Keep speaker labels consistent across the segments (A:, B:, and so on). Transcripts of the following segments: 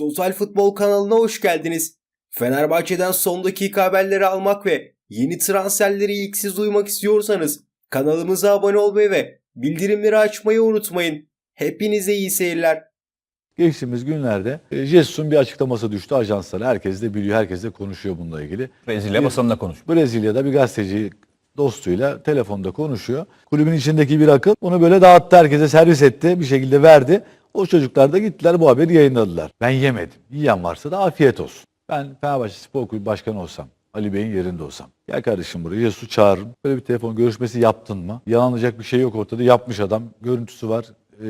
A: Total Futbol kanalına hoş geldiniz. Fenerbahçe'den son dakika haberleri almak ve yeni transferleri ilk siz duymak istiyorsanız kanalımıza abone olmayı ve bildirimleri açmayı unutmayın. Hepinize iyi seyirler.
B: Geçtiğimiz günlerde e, Jesus'un bir açıklaması düştü ajanslara. Herkes de biliyor, herkes de konuşuyor bununla ilgili.
C: Brezilya basınında konuş.
B: Brezilya'da bir gazeteci dostuyla telefonda konuşuyor. Kulübün içindeki bir akıl onu böyle dağıttı, herkese servis etti, bir şekilde verdi. O çocuklar da gittiler bu haberi yayınladılar. Ben yemedim. Yiyen varsa da afiyet olsun. Ben Fenerbahçe Spor Kulübü Başkanı olsam, Ali Bey'in yerinde olsam. Gel kardeşim buraya Jesus'u çağırın. Böyle bir telefon görüşmesi yaptın mı? Yalanlayacak bir şey yok ortada. Yapmış adam. Görüntüsü var.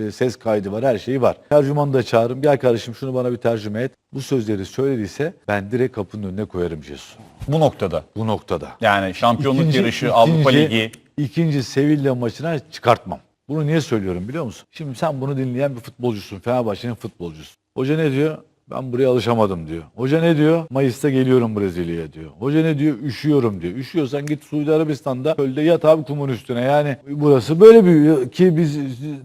B: e, ses kaydı var, her şeyi var. Tercümanı da çağırın. Gel kardeşim şunu bana bir tercüme et. Bu sözleri söylediyse ben direkt kapının önüne koyarım Jesus'u.
C: Bu noktada.
B: Bu noktada.
C: Yani şampiyonluk
B: İkinci-
C: yarışı, Avrupa
B: ikinci-
C: Ligi.
B: İkinci Sevilla maçına çıkartmam. Bunu niye söylüyorum biliyor musun? Şimdi sen bunu dinleyen bir futbolcusun. Fenerbahçe'nin futbolcusu. Hoca ne diyor? Ben buraya alışamadım diyor. Hoca ne diyor? Mayıs'ta geliyorum Brezilya'ya diyor. Hoca ne diyor? Üşüyorum diyor. Üşüyorsan git Suudi Arabistan'da çölde yat abi kumun üstüne. Yani burası böyle bir ki biz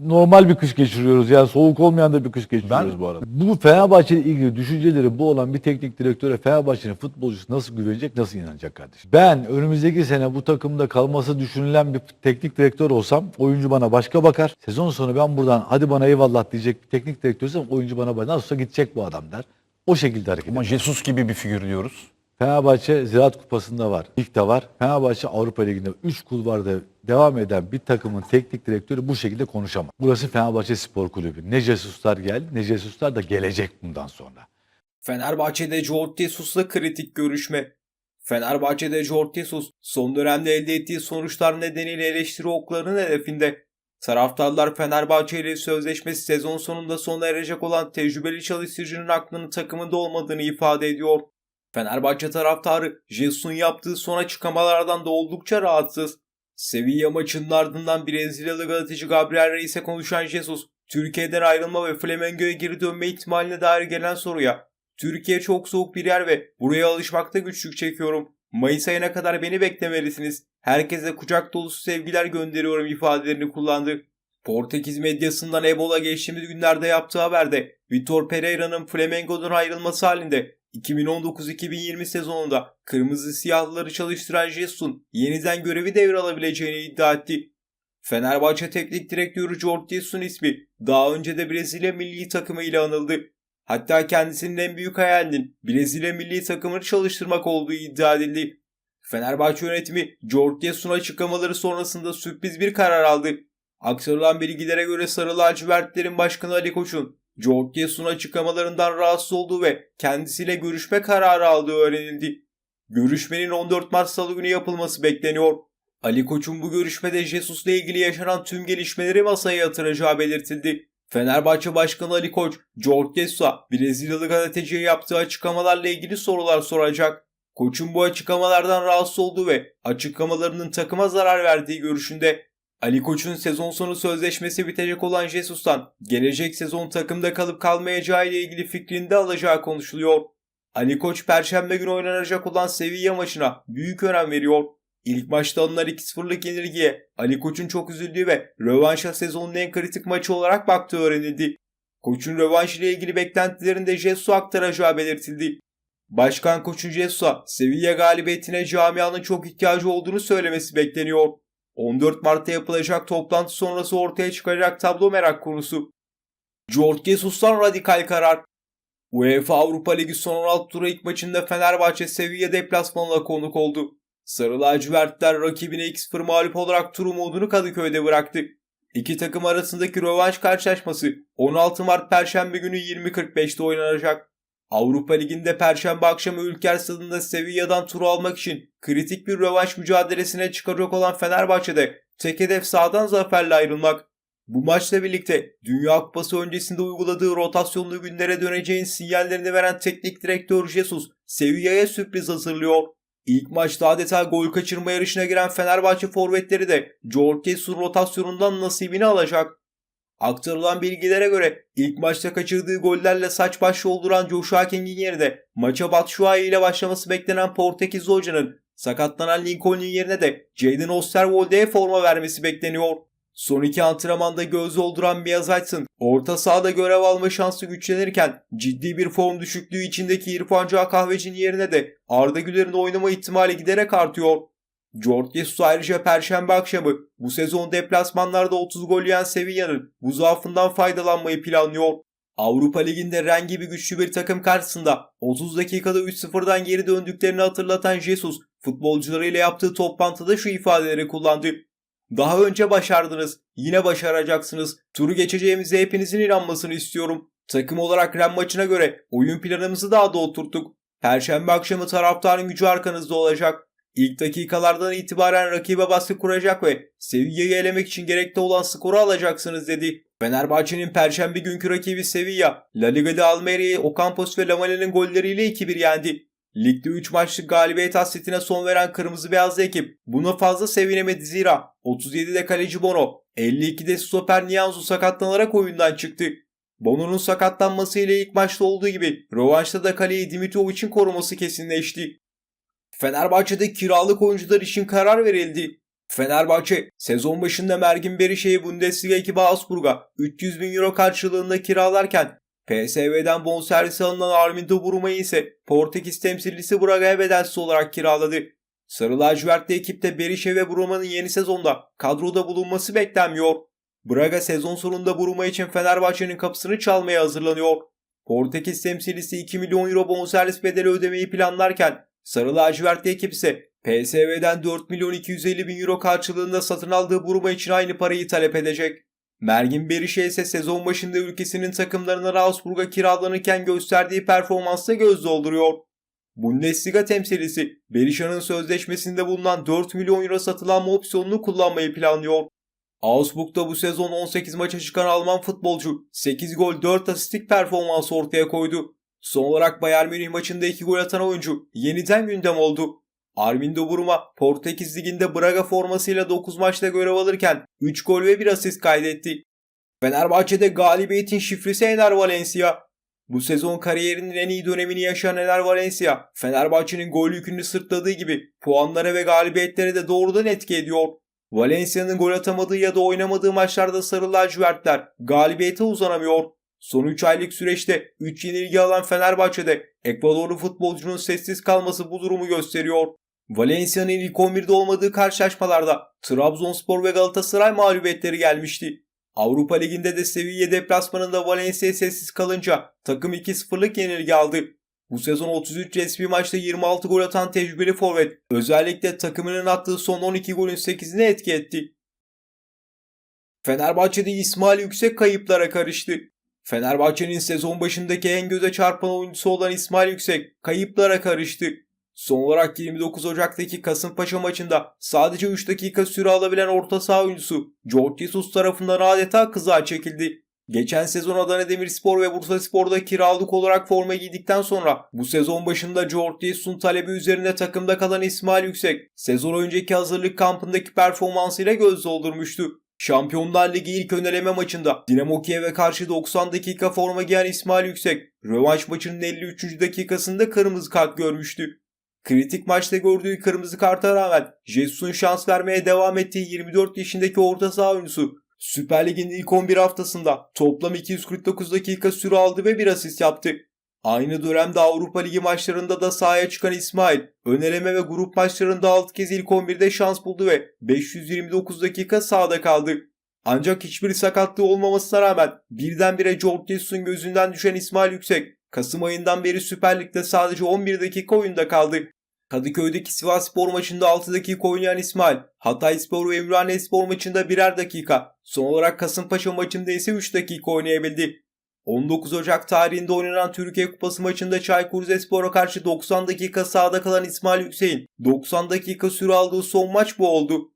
B: normal bir kış geçiriyoruz. Yani soğuk olmayan da bir kış geçiriyoruz
C: Ben-
B: bu arada. Bu Fenerbahçe ile ilgili düşünceleri bu olan bir teknik direktöre Fenerbahçe'nin futbolcusu nasıl güvenecek, nasıl inanacak kardeşim? Ben önümüzdeki sene bu takımda kalması düşünülen bir teknik direktör olsam oyuncu bana başka bakar. Sezon sonu ben buradan hadi bana eyvallah diyecek bir teknik direktörsem oyuncu bana bak nasılsa gidecek bu adam der. O şekilde hareket
C: Ama
B: eder.
C: Jesus gibi bir figür diyoruz.
B: Fenerbahçe Ziraat Kupası'nda var. Ligde var. Fenerbahçe Avrupa Ligi'nde 3 kulvarda devam eden bir takımın teknik direktörü bu şekilde konuşamaz. Burası Fenerbahçe Spor Kulübü. Ne Jesus'lar geldi ne Jesus'lar da gelecek bundan sonra.
A: Fenerbahçe'de Jorge Jesus'la kritik görüşme. Fenerbahçe'de Jorge Jesus son dönemde elde ettiği sonuçlar nedeniyle eleştiri oklarının hedefinde. Taraftarlar Fenerbahçe ile sözleşmesi sezon sonunda sona erecek olan tecrübeli çalıştırıcının aklının takımında olmadığını ifade ediyor. Fenerbahçe taraftarı Jesus'un yaptığı son açıklamalardan da oldukça rahatsız. Sevilla maçının ardından Brezilyalı gazeteci Gabriel Reis'e konuşan Jesus, Türkiye'den ayrılma ve Flamengo'ya geri dönme ihtimaline dair gelen soruya Türkiye çok soğuk bir yer ve buraya alışmakta güçlük çekiyorum. Mayıs ayına kadar beni beklemelisiniz. Herkese kucak dolusu sevgiler gönderiyorum ifadelerini kullandı. Portekiz medyasından Ebola geçtiğimiz günlerde yaptığı haberde Vitor Pereira'nın Flamengo'dan ayrılması halinde 2019-2020 sezonunda kırmızı siyahlıları çalıştıran Jesus'un yeniden görevi devralabileceğini iddia etti. Fenerbahçe Teknik Direktörü Jorge Jesus'un ismi daha önce de Brezilya milli takımı ile anıldı. Hatta kendisinin en büyük hayalinin Brezilya milli takımını çalıştırmak olduğu iddia edildi. Fenerbahçe yönetimi Jorge Jesus'un açıklamaları sonrasında sürpriz bir karar aldı. Aktarılan bilgilere göre Sarı Lacivertlerin Başkanı Ali Koç'un Jorge Jesus'un açıklamalarından rahatsız olduğu ve kendisiyle görüşme kararı aldığı öğrenildi. Görüşmenin 14 Mart Salı günü yapılması bekleniyor. Ali Koç'un bu görüşmede Jesus'la ilgili yaşanan tüm gelişmeleri masaya yatıracağı belirtildi. Fenerbahçe Başkanı Ali Koç, Jorge Jesus'a Brezilyalı gazeteciye yaptığı açıklamalarla ilgili sorular soracak. Koç'un bu açıklamalardan rahatsız olduğu ve açıklamalarının takıma zarar verdiği görüşünde. Ali Koç'un sezon sonu sözleşmesi bitecek olan Jesus'tan gelecek sezon takımda kalıp kalmayacağı ile ilgili fikrini de alacağı konuşuluyor. Ali Koç Perşembe günü oynanacak olan Sevilla maçına büyük önem veriyor. İlk maçta alınan 2-0'lık yenilgiye Ali Koç'un çok üzüldüğü ve rövanşa sezonun en kritik maçı olarak baktığı öğrenildi. Koç'un rövanş ile ilgili beklentilerini de Jesus'a aktaracağı belirtildi. Başkan Koç'un Jesus'a Sevilla galibiyetine camianın çok ihtiyacı olduğunu söylemesi bekleniyor. 14 Mart'ta yapılacak toplantı sonrası ortaya çıkacak tablo merak konusu. Jorge Jesus'tan radikal karar. UEFA Avrupa Ligi son 16 turu ilk maçında Fenerbahçe Sevilla deplasmanına konuk oldu. Sarı lacivertler rakibine 2-0 mağlup olarak tur umudunu Kadıköy'de bıraktı. İki takım arasındaki rövanş karşılaşması 16 Mart Perşembe günü 20.45'te oynanacak. Avrupa Ligi'nde Perşembe akşamı Ülker Stadı'nda Sevilla'dan turu almak için kritik bir rövanş mücadelesine çıkacak olan Fenerbahçe'de tek hedef sağdan zaferle ayrılmak. Bu maçla birlikte Dünya Kupası öncesinde uyguladığı rotasyonlu günlere döneceğin sinyallerini veren teknik direktör Jesus Sevilla'ya sürpriz hazırlıyor. İlk maçta adeta gol kaçırma yarışına giren Fenerbahçe forvetleri de Jorge Jesus rotasyonundan nasibini alacak. Aktarılan bilgilere göre ilk maçta kaçırdığı gollerle saç baş yolduran Joshua King'in yerine maça Batshuayi ile başlaması beklenen Portekizli hocanın sakatlanan Lincoln'un yerine de Jadon Osterwolde'ye forma vermesi bekleniyor. Son iki antrenmanda göz dolduran Miyaz Açsın, orta sahada görev alma şansı güçlenirken ciddi bir form düşüklüğü içindeki İrfan Can Kahveci'nin yerine de Arda Güler'in oynama ihtimali giderek artıyor. George Jesus ayrıca Perşembe akşamı bu sezon deplasmanlarda 30 gol yiyen Sevilla'nın bu zaafından faydalanmayı planlıyor. Avrupa Ligi'nde rengi bir güçlü bir takım karşısında 30 dakikada 3-0'dan geri döndüklerini hatırlatan Jesus futbolcularıyla yaptığı toplantıda şu ifadeleri kullandı. Daha önce başardınız, yine başaracaksınız. Turu geçeceğimize hepinizin inanmasını istiyorum. Takım olarak Ren maçına göre oyun planımızı daha da oturttuk. Perşembe akşamı taraftarın gücü arkanızda olacak. İlk dakikalardan itibaren rakibe baskı kuracak ve Sevilla'yı elemek için gerekli olan skoru alacaksınız dedi. Fenerbahçe'nin perşembe günkü rakibi Sevilla, La Liga'da Almeria'yı Ocampos ve Lamalle'nin golleriyle 2-1 yendi. Ligde 3 maçlık galibiyet hasretine son veren kırmızı beyazlı ekip buna fazla sevinemedi zira 37'de kaleci Bono, 52'de stoper Nianzu sakatlanarak oyundan çıktı. Bono'nun sakatlanmasıyla ilk maçta olduğu gibi rövanşta da kaleyi Dimitrovic'in koruması kesinleşti. Fenerbahçe'de kiralık oyuncular için karar verildi. Fenerbahçe sezon başında Mergin Berişe'yi Bundesliga ekibi Augsburg'a 300 bin euro karşılığında kiralarken PSV'den bonservisi alınan Armin Buruma'yı ise Portekiz temsilcisi Braga'ya bedelsiz olarak kiraladı. Sarı lacivertli ekipte Berisha ve Bruma'nın yeni sezonda kadroda bulunması beklenmiyor. Braga sezon sonunda Buruma için Fenerbahçe'nin kapısını çalmaya hazırlanıyor. Portekiz temsilcisi 2 milyon euro bonservis bedeli ödemeyi planlarken Sarı lacivertli ekip ise PSV'den 4 milyon 250 bin euro karşılığında satın aldığı Buruma için aynı parayı talep edecek. Mergin Berisha ise sezon başında ülkesinin takımlarına Augsburg'a kiralanırken gösterdiği performansla göz dolduruyor. Bundesliga temsilcisi Berisha'nın sözleşmesinde bulunan 4 milyon euro satılan opsiyonunu kullanmayı planlıyor. Augsburg'da bu sezon 18 maça çıkan Alman futbolcu 8 gol 4 asistlik performans ortaya koydu. Son olarak Bayern Münih maçında 2 gol atan oyuncu yeniden gündem oldu. Armin Buruma Portekiz Ligi'nde Braga formasıyla 9 maçta görev alırken 3 gol ve 1 asist kaydetti. Fenerbahçe'de galibiyetin şifresi Ener Valencia. Bu sezon kariyerinin en iyi dönemini yaşayan Ener Valencia, Fenerbahçe'nin gol yükünü sırtladığı gibi puanlara ve galibiyetlere de doğrudan etki ediyor. Valencia'nın gol atamadığı ya da oynamadığı maçlarda sarı lacivertler galibiyete uzanamıyor. Son 3 aylık süreçte 3 yenilgi alan Fenerbahçe'de Ekvadorlu futbolcunun sessiz kalması bu durumu gösteriyor. Valencia'nın ilk 11'de olmadığı karşılaşmalarda Trabzonspor ve Galatasaray mağlubiyetleri gelmişti. Avrupa Ligi'nde de Sevilla deplasmanında Valencia sessiz kalınca takım 2-0'lık yenilgi aldı. Bu sezon 33 resmi maçta 26 gol atan tecrübeli forvet özellikle takımının attığı son 12 golün 8'ine etki etti. Fenerbahçe'de İsmail Yüksek kayıplara karıştı. Fenerbahçe'nin sezon başındaki en göze çarpan oyuncusu olan İsmail Yüksek kayıplara karıştı. Son olarak 29 Ocak'taki Kasımpaşa maçında sadece 3 dakika süre alabilen orta saha oyuncusu George Jesus tarafından adeta kıza çekildi. Geçen sezon Adana Demirspor ve Bursaspor'da kiralık olarak forma giydikten sonra bu sezon başında George Jesus'un talebi üzerine takımda kalan İsmail Yüksek sezon önceki hazırlık kampındaki performansıyla göz doldurmuştu. Şampiyonlar Ligi ilk öneleme maçında Dinamo Kiev'e karşı 90 dakika forma giyen İsmail Yüksek, rövanş maçının 53. dakikasında kırmızı kart görmüştü. Kritik maçta gördüğü kırmızı karta rağmen Jesus'un şans vermeye devam ettiği 24 yaşındaki orta saha oyuncusu Süper Lig'in ilk 11 haftasında toplam 249 dakika süre aldı ve bir asist yaptı. Aynı dönemde Avrupa Ligi maçlarında da sahaya çıkan İsmail, öneleme ve grup maçlarında 6 kez ilk 11'de şans buldu ve 529 dakika sahada kaldı. Ancak hiçbir sakatlığı olmamasına rağmen birdenbire George Jesus'un gözünden düşen İsmail Yüksek, Kasım ayından beri Süper Lig'de sadece 11 dakika oyunda kaldı. Kadıköy'deki Sivas Spor maçında 6 dakika oynayan İsmail, Hatay Spor ve Ümraniye Spor maçında birer dakika, son olarak Kasımpaşa maçında ise 3 dakika oynayabildi. 19 Ocak tarihinde oynanan Türkiye Kupası maçında Çaykur Rizespor'a karşı 90 dakika sahada kalan İsmail Hüseyin 90 dakika süre aldığı son maç bu oldu.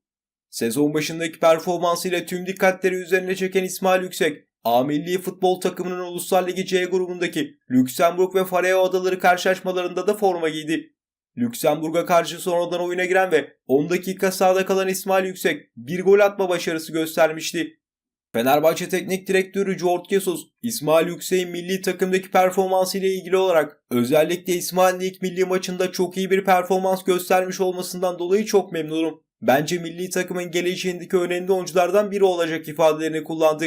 A: Sezon başındaki performansıyla tüm dikkatleri üzerine çeken İsmail Yüksek, A milli futbol takımının Uluslar Ligi C grubundaki Lüksemburg ve Faroe Adaları karşılaşmalarında da forma giydi. Lüksemburg'a karşı sonradan oyuna giren ve 10 dakika sahada kalan İsmail Yüksek bir gol atma başarısı göstermişti. Fenerbahçe Teknik Direktörü George Jesus, İsmail Yüksek'in milli takımdaki performansı ile ilgili olarak özellikle İsmail'in ilk milli maçında çok iyi bir performans göstermiş olmasından dolayı çok memnunum. bence milli takımın geleceğindeki önemli oyunculardan biri olacak ifadelerini kullandı.